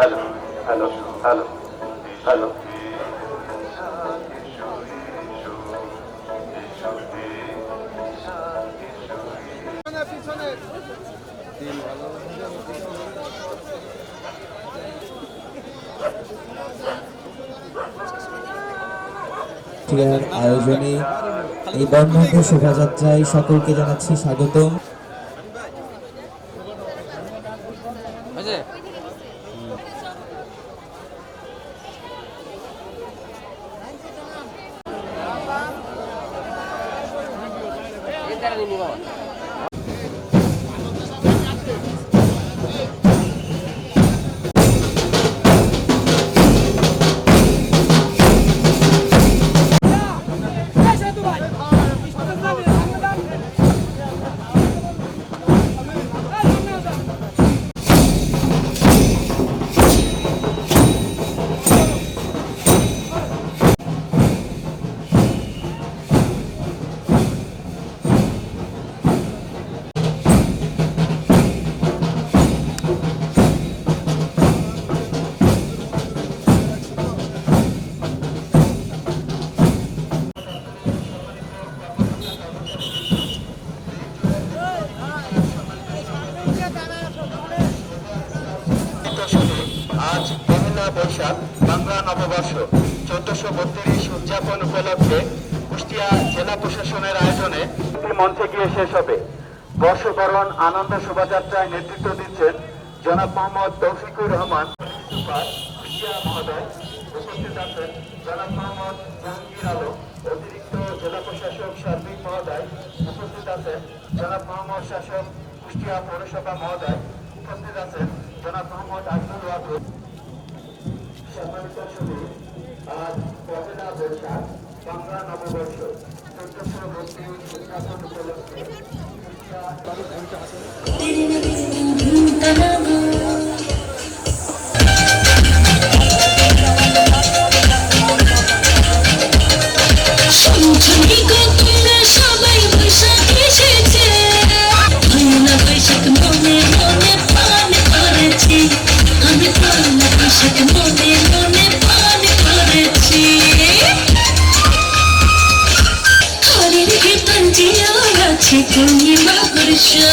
Hello hello hello hello আয়োজনে এই বর্ণাঢ্য শোভাযাত্রায় সকলকে জানাচ্ছি স্বাগতম। carne ni modo. বাংলা নববর্ষ, চোদ্দশো বত্রিশ উদযাপন উপলক্ষে কুষ্টিয়া জেলা প্রশাসনের আয়োজনে মঞ্চে গিয়ে শেষ হবে। বর্ষবরণ, আনন্দ শোভাযাত্রায় নেতৃত্ব দিচ্ছেন জনাব মোহাম্মদ তৌফিকুর রহমান। কুষ্টিয়া মহোদয় উপস্থিত আছেন জনাব মোহাম্মদ জাহাঙ্গীর অতিরিক্ত জেলা প্রশাসক সার্বিক মহোদয় উপস্থিত আছেন জনাব মোহাম্মদ শাসক কুষ্টিয়া পৌরসভা মহোদয় উপস্থিত আছেন জনাব মোহাম্মদ ওয়াদুদ। বাংলা নববর্ষ চোদ্দশো উদযাপন উপলক্ষে। শুনছুনি जिया छिटिया वर्षा